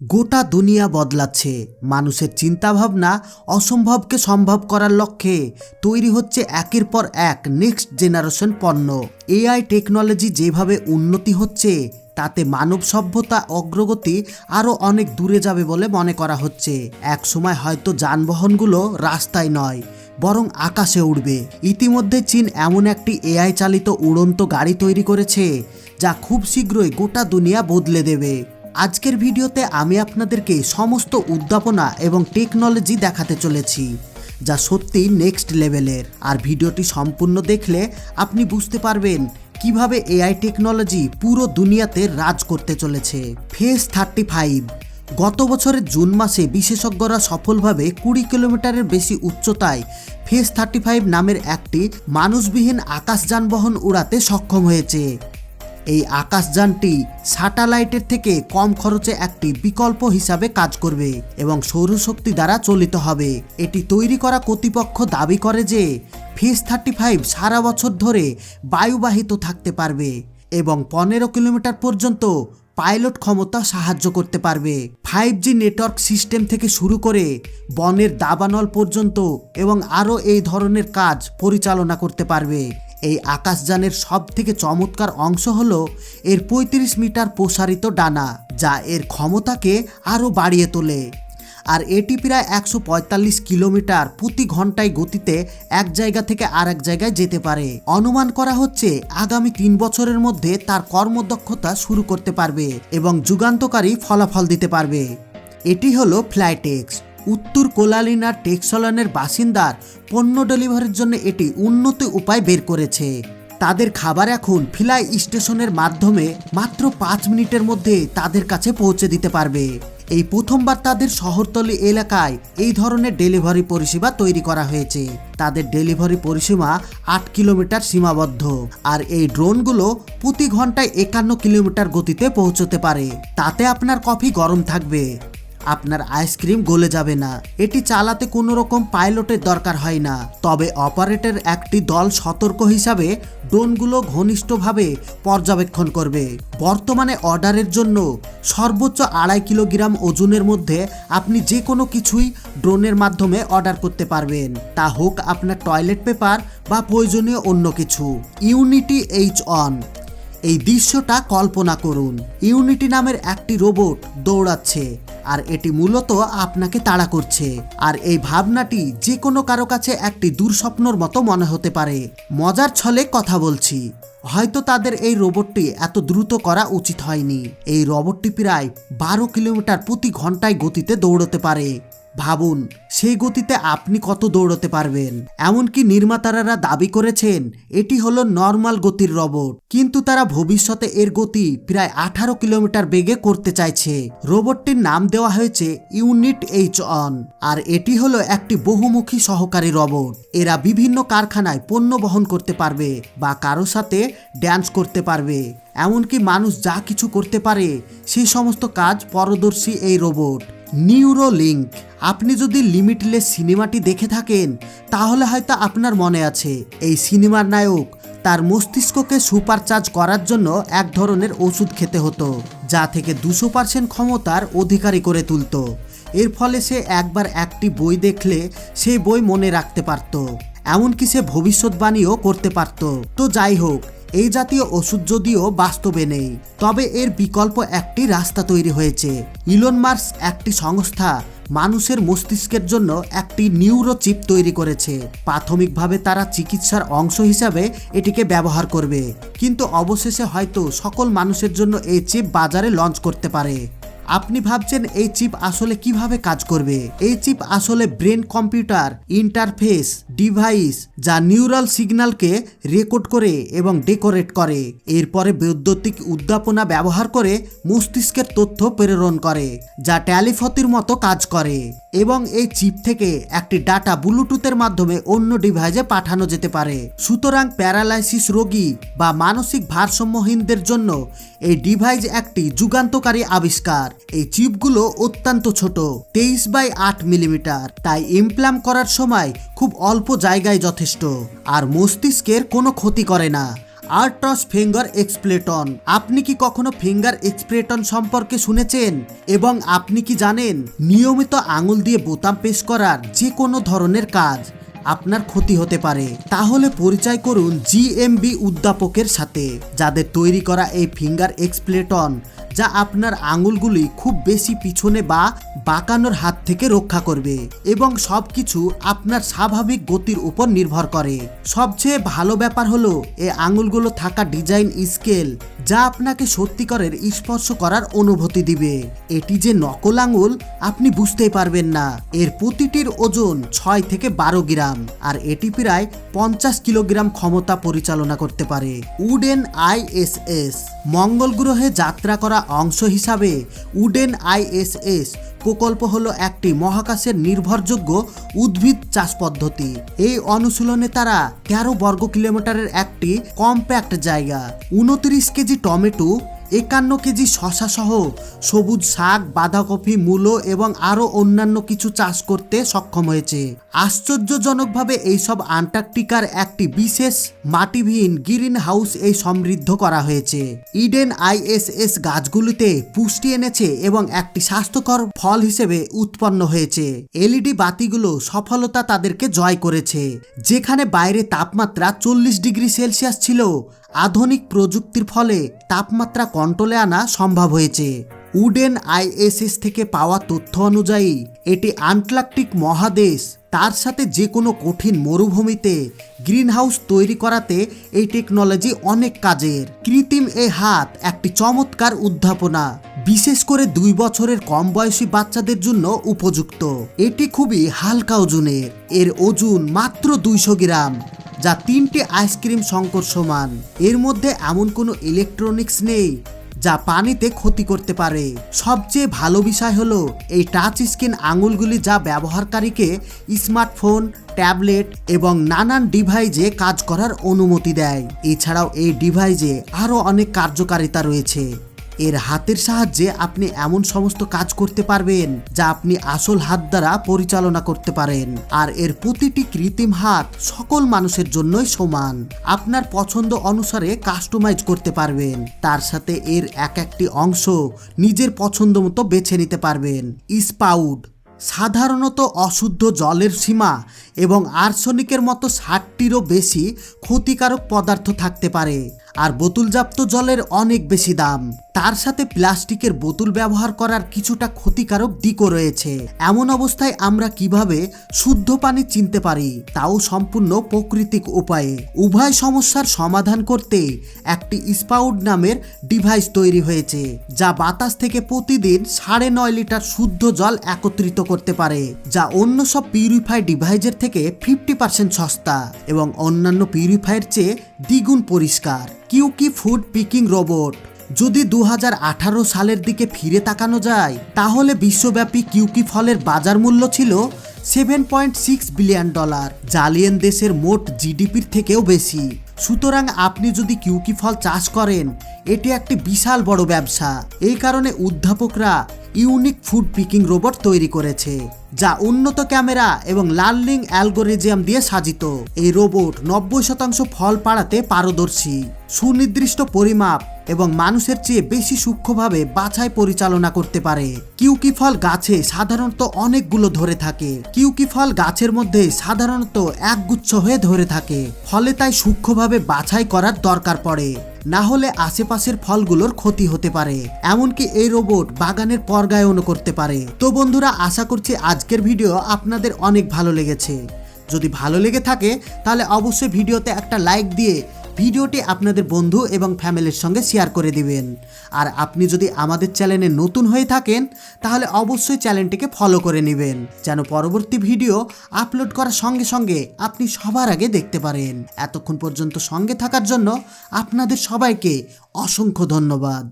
গোটা দুনিয়া বদলাচ্ছে। মানুষের চিন্তাভাবনা অসম্ভবকে সম্ভব করার লক্ষ্যে তৈরি হচ্ছে একের পর এক নেক্সট জেনারেশন পণ্য। এআই টেকনোলজি যেভাবে উন্নতি হচ্ছে, তাতে মানব সভ্যতা অগ্রগতি আরও অনেক দূরে যাবে বলে মনে করা হচ্ছে। এক সময় হয়তো যানবাহনগুলো রাস্তায় নয়, বরং আকাশে উড়বে। ইতিমধ্যে চীন এমন একটি এআই চালিত উড়ন্ত গাড়ি তৈরি করেছে, যা খুব শীঘ্রই গোটা দুনিয়া বদলে দেবে। আজকের ভিডিওতে আমি আপনাদেরকে সমস্ত উদ্যাপনা এবং টেকনোলজি দেখাতে চলেছি, যা সত্যি নেক্সট লেভেলের আর ভিডিওটি সম্পূর্ণ দেখলে আপনি বুঝতে পারবেন কীভাবে এআই টেকনোলজি পুরো দুনিয়াতে রাজ করতে চলেছে। ফেস থার্টি ফাইভ গত বছরের জুন মাসে বিশেষজ্ঞরা সফলভাবে কুড়ি কিলোমিটারের বেশি উচ্চতায় ফেস থার্টি ফাইভ নামের একটি মানুষবিহীন আকাশ যানবাহন উড়াতে সক্ষম হয়েছে। এই আকাশযানটি স্যাটেলাইটের থেকে কম খরচে একটি বিকল্প হিসাবে কাজ করবে এবং সৌরশক্তি দ্বারা চলিত হবে। এটি তৈরি করা কর্তৃপক্ষ দাবি করে যে, ফিস থার্টি ফাইভ সারা বছর ধরে বায়ুবাহিত থাকতে পারবে এবং পনেরো কিলোমিটার পর্যন্ত পাইলট ক্ষমতা সাহায্য করতে পারবে। ফাইভ জি নেটওয়ার্ক সিস্টেম থেকে শুরু করে বনের দাবানল পর্যন্ত এবং আরও এই ধরনের কাজ পরিচালনা করতে পারবে। এই আকাশযানের সব থেকে চমৎকার অংশ হলো এর ৩৫ মিটার প্রসারিত ডানা, যা এর ক্ষমতাকে আরও বাড়িয়ে তোলে। আর এটি প্রায় একশো পঁয়তাল্লিশ কিলোমিটার প্রতি ঘন্টায় গতিতে এক জায়গা থেকে আর এক জায়গায় যেতে পারে। অনুমান করা হচ্ছে আগামী তিন বছরের মধ্যে তার কর্মদক্ষতা শুরু করতে পারবে এবং যুগান্তকারী ফলাফল দিতে পারবে। এটি হলো ফ্লাইটেক্স। কোলালিনার টেক্সলনের বাসিন্দার পণ্য ডেলিভারির জন্য এটি উন্নত উপায় বের করেছে। তাদের খাবার এখন ফিলাই স্টেশনের মাধ্যমে মাত্র পাঁচ মিনিটের মধ্যে তাদের কাছে পৌঁছে দিতে পারবে। এই প্রথমবার তাদের শহরতলি এলাকায় এই ধরনের ডেলিভারি পরিষেবা তৈরি করা হয়েছে। তাদের ডেলিভারি পরিসীমা আট কিলোমিটার সীমাবদ্ধ আর এই ড্রোনগুলো প্রতি ঘন্টায় একান্ন কিলোমিটার গতিতে পৌঁছতে পারে। তাতে আপনার কফি গরম থাকবে। আপনার আইসক্রিম গলে যাবে না। এটি চালাতে কোনো রকম পাইলটের দরকার হয় না। তবে অপারেটর একটি দল সতর্ক হিসাবে ড্রোনগুলো ঘনিষ্ঠভাবে পর্যবেক্ষণ করবে। বর্তমানে অর্ডারের জন্য সর্বোচ্চ আড়াই কিলোগ্রাম ওজনের মধ্যে আপনি যে কোনো কিছুই ড্রোনের মাধ্যমে অর্ডার করতে পারবেন। তা হোক আপনার টয়লেট পেপার বা প্রয়োজনীয় অন্য কিছু। ইউনিটি এইচ অন এই দৃশ্যটা কল্পনা করুন। ইউনিটি নামের একটি রোবট দৌড়াচ্ছে। আর এটি মূলত আপনাকে তাড়া করছে। আর এই ভাবনাটি যে কোনো কারও কাছে একটি দুঃস্বপ্নর মতো মনে হতে পারে। মজার ছলে কথা বলছি। হয়তো তাদের এই রোবটটি এত দ্রুত করা উচিত হয়নি। এই রোবটটি প্রায় বারো কিলোমিটার প্রতি ঘন্টায় গতিতে দৌড়তে পারে। ভাবুন, সেই গতিতে আপনি কত দৌড়তে পারবেন। এমনকি নির্মাতারা দাবি করেছেন, এটি হলো নর্মাল গতির রোবট। কিন্তু তারা ভবিষ্যতে এর গতি প্রায় আঠারো কিলোমিটার বেগে করতে চাইছে। রোবটটির নাম দেওয়া হয়েছে ইউনিট এইচ অন আর এটি হলো একটি বহুমুখী সহকারী রোবট। এরা বিভিন্ন কারখানায় পণ্য বহন করতে পারবে বা কারও সাথে ড্যান্স করতে পারবে। এমনকি মানুষ যা কিছু করতে পারে, সেই সমস্ত কাজ পরদর্শী এই রোবট। নিউরো লিঙ্ক আপনি যদি লিমিটলেস সিনেমাটি দেখে থাকেন, তাহলে হয়তো আপনার মনে আছে, এই সিনেমার নায়ক তার মস্তিষ্ককে সুপারচার্জ করার জন্য এক ধরনের ওষুধ খেতে হতো, যা থেকে দুশো পার্সেন্ট ক্ষমতার অধিকারী করে তুলত। এর ফলে সে একবার একটি বই দেখলে সেই বই মনে রাখতে পারত, এমনকি সে ভবিষ্যৎবাণীও করতে পারত। তো যাই হোক এই জাতীয় ওষুধ যদিও বাস্তবে নেই, তবে এর বিকল্প একটি রাস্তা তৈরি হয়েছে। ইলন মার্স একটি সংস্থা মানুষের মস্তিষ্কের জন্য একটি নিউরো চিপ তৈরি করেছে। প্রাথমিকভাবে তারা চিকিৎসার অংশ হিসাবে এটিকে ব্যবহার করবে, কিন্তু অবশেষে হয়তো সকল মানুষের জন্য এই চিপ বাজারে লঞ্চ করতে পারে। আপনি ভাবছেন এই চিপ আসলে কীভাবে কাজ করবে? এই চিপ আসলে ব্রেন কম্পিউটার, ইন্টারফেস, ডিভাইস যা নিউরাল সিগন্যালকে রেকর্ড করে এবং ডেকোরেট করে। এরপরে বৈদ্যুতিক উদ্যাপনা ব্যবহার করে মস্তিষ্কের তথ্য প্রেরণ করে, যা ট্যালিফতির মতো কাজ করে। এবং এই চিপ থেকে একটি ডাটা ব্লুটুথের মাধ্যমে অন্য ডিভাইসে পাঠানো যেতে পারে। সুতরাং প্যারালাইসিস রোগী বা মানসিক ভারসাম্যহীনদের জন্য এই ডিভাইস একটি যুগান্তকারী আবিষ্কার। এই চিপগুলো অত্যন্ত ছোট, তেইশ বাই আট মিলিমিটার। তাই ইমপ্লাম করার সময় খুব অল্প জায়গায় যথেষ্ট। আর মস্তিষ্কের কোনো ক্ষতি করে না। আর্টস ফিঙ্গার এক্সপ্লেটন। আপনি কি কখনো ফিঙ্গার এক্সপ্লেটন সম্পর্কে শুনেছেন? এবং আপনি কি জানেন নিয়মিত আঙুল দিয়ে বোতাম পেশ করার যে কোনো ধরনের কাজ আপনার ক্ষতি হতে পারে? তাহলে পরিচয় করুন জিএমবি উদ্যাপকের সাথে, যাদের তৈরি করা এই ফিঙ্গার এক্সপ্লেটন যা আপনার আঙুলগুলি খুব বেশি পিছনে বা বাঁকানোর হাত থেকে রক্ষা করবে এবং সব কিছু আপনার স্বাভাবিক গতির উপর নির্ভর করে। সবচেয়ে ভালো ব্যাপার হলো, এ আঙুলগুলো থাকা ডিজাইন স্কেল যা আপনাকে সত্যিকারের স্পর্শ করার অনুভূতি দিবে। এটি যে নকল আঙুল, আপনি বুঝতেই পারবেন না। এর প্রতিটির ওজন ছয় থেকে বারো গ্রাম, আর এটি প্রায় পঞ্চাশ কিলোগ্রাম ক্ষমতা পরিচালনা করতে পারে। উডেন আইএসএস মঙ্গল গ্রহে যাত্রা করা অংশ হিসাবে, উডেন আইএসএস প্রকল্প হলো একটি মহাকাশের নির্ভরযোগ্য উদ্ভিদ চাষ পদ্ধতি। এই অনুশীলনে তারা তেরো বর্গ কিলোমিটারের একটি কম্প্যাক্ট জায়গা, উনত্রিশ কেজি টমেটো, একান্ন কেজি শশা সহ সবুজ শাক, বাঁধাকপি, মূলো এবং আরও অন্যান্য কিছু চাষ করতে সক্ষম হয়েছে। আশ্চর্যজনকভাবে এইসব আন্টার্কটিকার একটি বিশেষ মাটিবিহীন গ্রিন হাউস এই সমৃদ্ধ করা হয়েছে। ইডেন আইএসএস গাছগুলিতে পুষ্টি এনেছে এবং একটি স্বাস্থ্যকর ফল হিসেবে উৎপন্ন হয়েছে। এলইডি বাতিগুলো সফলতা তাদেরকে জয় করেছে। যেখানে বাইরে তাপমাত্রা চল্লিশ ডিগ্রি সেলসিয়াস ছিল আধুনিক প্রযুক্তির ফলে তাপমাত্রা কন্ট্রোলে আনা সম্ভব হয়েছে। উডেন আইএসএস থেকে পাওয়া তথ্য অনুযায়ী, এটি আন্টার্কটিক মহাদেশ। তার সাথে যে কোনো কঠিন মরুভূমিতে গ্রিনহাউস তৈরি করাতে এই টেকনোলজি অনেক কাজের। কৃত্রিম এ হাত একটি চমৎকার উদ্ভাবনা, বিশেষ করে দুই বছরের কম বয়সী বাচ্চাদের জন্য উপযুক্ত। এটি খুবই হালকা ওজনের, এর ওজন মাত্র দুইশো গ্রাম। যা তিনটি আইসক্রিম সংকর সমান। এর মধ্যে এমন কোনো ইলেকট্রনিক্স নেই যা পানিতে ক্ষতি করতে পারে। সবচেয়ে ভালো বিষয় হলো এই টাচ স্ক্রিন আঙুলগুলি যা ব্যবহারকারীকে স্মার্টফোন ট্যাবলেট এবং নানান ডিভাইসে কাজ করার অনুমতি দেয়। এছাড়াও এই ডিভাইসে আরও অনেক কার্যকারিতা রয়েছে। এর হাতের সাহায্যে আপনি এমন সমস্ত কাজ করতে পারবেন যা আপনি আসল হাত দ্বারা পরিচালনা করতে পারেন। আর এর প্রতিটি কৃত্রিম হাত সকল মানুষের জন্যই সমান। আপনার পছন্দ অনুসারে কাস্টমাইজ করতে পারবেন। তার সাথে এর এক একটি অংশ নিজের পছন্দ মতো বেছে নিতে পারবেন। স্পাউড সাধারণত অশুদ্ধ জলের সীমা এবং আর্সনিকের মতো ষাটটিরও বেশি ক্ষতিকারক পদার্থ থাকতে পারে। আর বোতলজাপ্ত জলের অনেক বেশি দাম। তার সাথে প্লাস্টিকের বোতল ব্যবহার করার কিছুটা ক্ষতিকারক দিকও রয়েছে। এমন অবস্থায় আমরা কীভাবে শুদ্ধ পানি চিনতে পারি, তাও সম্পূর্ণ প্রাকৃতিক উপায়ে। উভয় সমস্যার সমাধান করতে একটি স্পাউড নামের ডিভাইস তৈরি হয়েছে, যা বাতাস থেকে প্রতিদিন সাড়ে নয় লিটার শুদ্ধ জল একত্রিত করতে পারে, যা অন্য সব পিউরিফাই ডিভাইসের থেকে ফিফটি পার্সেন্ট সস্তা এবং অন্যান্য পিউরিফায়ার চেয়ে দ্বিগুণ পরিষ্কার। কিউকি ফুড পিকিং রোবট যদি দু হাজার আঠারো সালের দিকে ফিরে তাকানো যায়, তাহলে বিশ্বব্যাপী কিউকি ফলের বাজার মূল্য ছিল seven point six billion dollar, জালিয়েন দেশের মোট জিডিপির থেকেও বেশি। সুতরাং আপনি যদি কিউকি ফল চাষ করেন, এটি একটি বিশাল বড় ব্যবসা। এই কারণে উদ্ভাবকরা ইউনিক ফুড পিকিং রোবট তৈরি করেছে, যা উন্নত ক্যামেরা এবং লার্নিং অ্যালগোরিজম দিয়ে সাজিত। এই রোবট নব্বই শতাংশ ফল পাড়াতে পারদর্শী, সুনির্দিষ্ট পরিমাপ এবং মানুষের চেয়ে বেশি সূক্ষ্মভাবে বাছাই পরিচালনা করতে পারে। কিউকি ফল গাছে সাধারণত অনেকগুলো ধরে থাকে। কিউকি ফল গাছের মধ্যে সাধারণত একগুচ্ছ হয়ে ধরে থাকে, ফলে তাই সূক্ষ্মভাবে বাছাই করার দরকার পড়ে। না হলে আশেপাশের ফলগুলোর ক্ষতি হতে পারে। এমনকি এই রোবট বাগানের পর্গায়নও করতে পারে। তো বন্ধুরা, আশা করছি আজকের ভিডিও আপনাদের অনেক ভালো লেগেছে। যদি ভালো লেগে থাকে, তাহলে অবশ্যই ভিডিওতে একটা লাইক দিয়ে ভিডিওটি আপনাদের বন্ধু এবং ফ্যামিলির সঙ্গে শেয়ার করে দিবেন। আর আপনি যদি আমাদের চ্যানেলে নতুন হয়ে থাকেন, তাহলে অবশ্যই চ্যানেলটিকে ফলো করে নেবেন, যেন পরবর্তী ভিডিও আপলোড করার সঙ্গে সঙ্গে আপনি সবার আগে দেখতে পারেন। এতক্ষণ পর্যন্ত সঙ্গে থাকার জন্য আপনাদের সবাইকে অসংখ্য ধন্যবাদ।